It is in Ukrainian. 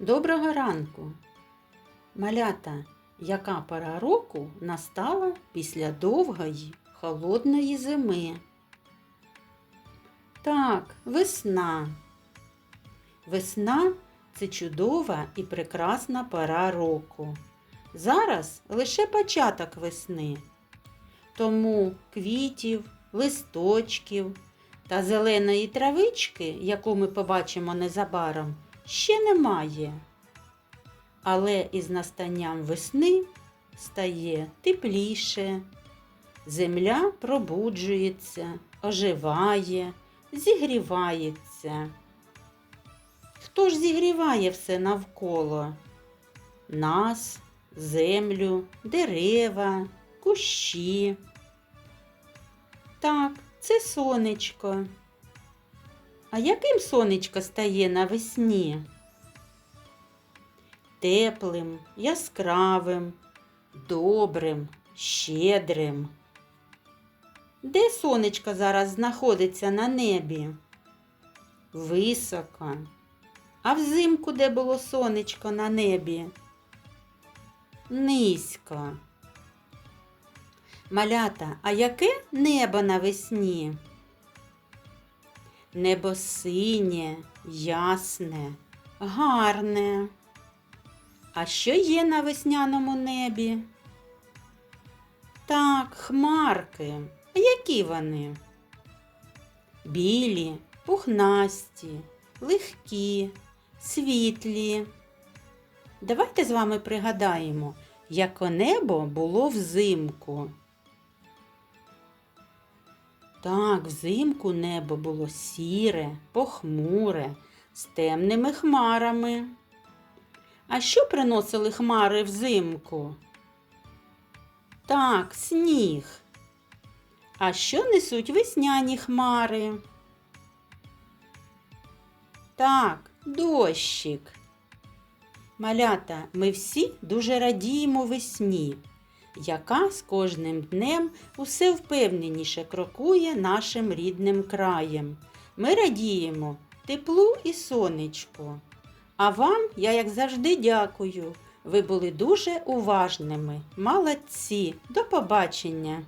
Доброго ранку. Малята, яка пора року настала після довгої холодної зими? Так, весна. Весна це чудова і прекрасна пора року. Зараз лише початок весни. Тому квітів, листочків та зеленої травички, яку ми побачимо незабаром, ще немає. Але із настанням весни стає тепліше, земля пробуджується, оживає, зігрівається. Хто ж зігріває все навколо? Нас, землю, дерева, кущі. Так, це сонечко. А яким сонечко стає навесні? Теплим, яскравим, добрим, щедрим. Де сонечко зараз знаходиться на небі? Високо. А взимку де було сонечко на небі? Низько. Малята, а яке небо навесні? Небо синє, ясне, гарне. А що є на весняному небі? Так, хмарки. А які вони? Білі, пухнасті, легкі, світлі. Давайте з вами пригадаємо, яке небо було взимку. Так, взимку небо було сіре, похмуре, з темними хмарами. А що приносили хмари взимку? Так, сніг. А що несуть весняні хмари? Так, дощик. Малята, ми всі дуже радіємо весні, яка з кожним днем усе впевненіше крокує нашим рідним краєм. Ми радіємо теплу і сонечку. А вам я, як завжди, дякую. Ви були дуже уважними. Молодці. До побачення!